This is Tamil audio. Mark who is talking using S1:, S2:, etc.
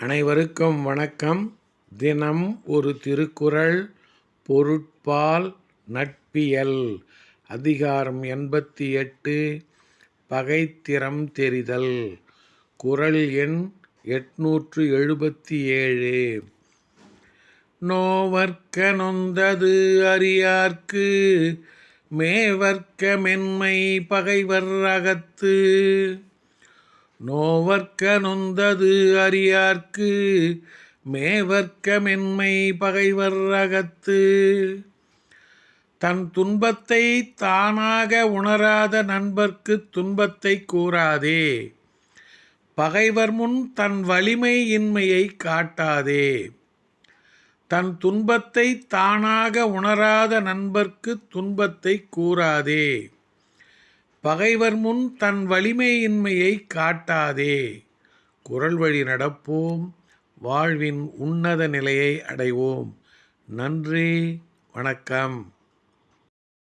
S1: அனைவருக்கும் வணக்கம். தினம் ஒரு திருக்குறள் பொருட்பால் நட்பியல். அதிகாரம் எண்பத்தி எட்டு பகைத்திறம் தெரிதல். குறள் எண் எட்நூற்று எழுபத்தி ஏழு. நோவர்க்க நொந்தது அறியார்க்கு மேவர்க்க மென்மை பகைவர் அகத்து. நோவர்க்க நொந்தது அறியார்க்கு மேவர்க்க மென்மை பகைவர் அகத்து தன் துன்பத்தை தானாக உணராத நண்பர்க்கு துன்பத்தை கூறாதே பகைவர் முன் தன் வலிமை இன்மையை காட்டாதே. தன் துன்பத்தை தானாக உணராத நண்பர்க்கு துன்பத்தை கூறாதே. பகைவர் முன் தன் வலிமையின்மையை காட்டாதே. குரல் வழி நடப்போம். வாழ்வின் உன்னத நிலையை அடைவோம். நன்றி. வணக்கம்.